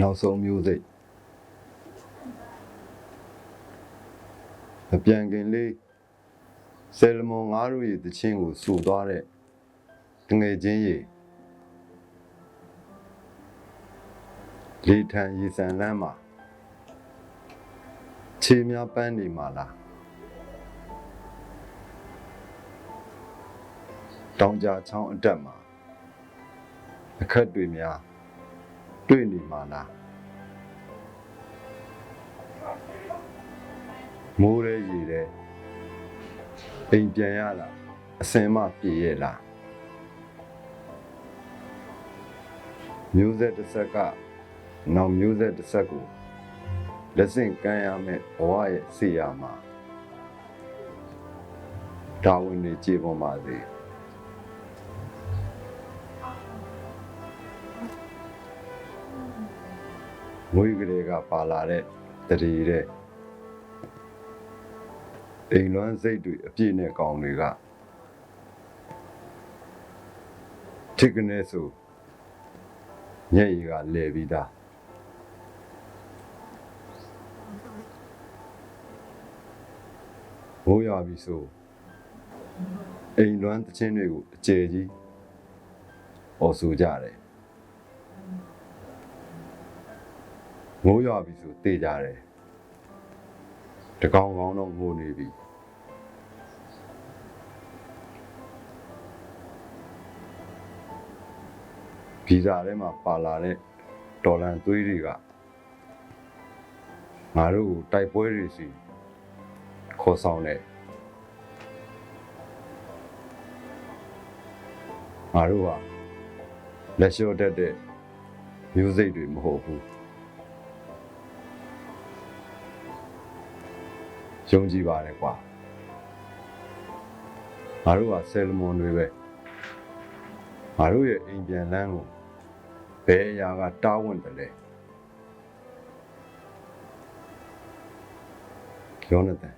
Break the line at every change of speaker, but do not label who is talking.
နောက်ဆုံးမျိုးစိတ်အပြန်ကင်လေးဆယ်လမွန်ငါးတို့ရဲ့တခြင်းကိုစူသွားတဲ့တငယ်ချင်းရေလေထန်ရေစံလမ်းမှာခြေများပန်းနေမှာလားတောင်ကြာချောင်းအတက်မှာအခက်တွေများ တွေ့နေမှာလားမိုးရဲရေရဲအိမ်ပြန်ရလားအစင်မပြေရဲ့လားမျိုးဆက်တစ်ဆက်ကနောက်မျိုးဆက်တစ်ဆက်ကိုလက်ဆင့်ကမ်းရမယ်ဘဝရဲ့ဆေးရမှာဒါဝင်နေကြည်ပေါ်ပါစေ ငွေကလေးကပါလာတဲ့တရေတဲ့အိမ်လွမ်းစိတ်တွေအပြည့်နဲ့ကောင်းတွေကထိကနေဆိုညက်ရီကလဲပြီးသားမိုးရွာပြီဆိုအိမ်လွမ်းတခြင်းတွေကိုအကျယ်ကြီးဟောဆိုကြတယ် မိုးရွာပြီဆိုတေးကြတယ်တကောင်ကောင်းတော့ငိုနေပြီဗီဇာထဲမှာပါလာတဲ့ဒေါ်လန်သွေးတွေကငါတို့ကိုတိုက်ပွဲတွေစီခေါ်ဆောင်တယ်ငါတို့ကလက်လျှော့တတ်တဲ့မျိုးစိတ်တွေမဟုတ်ဘူး ယုံကြည်ပါတယ်ကွာငါတို့ကဆယ်လမွန်တွေပဲငါတို့ရဲ့အိမ်ပြန်လန်းကိုဘယ်အရာကတားဝင်တယ်လဲယောနသန်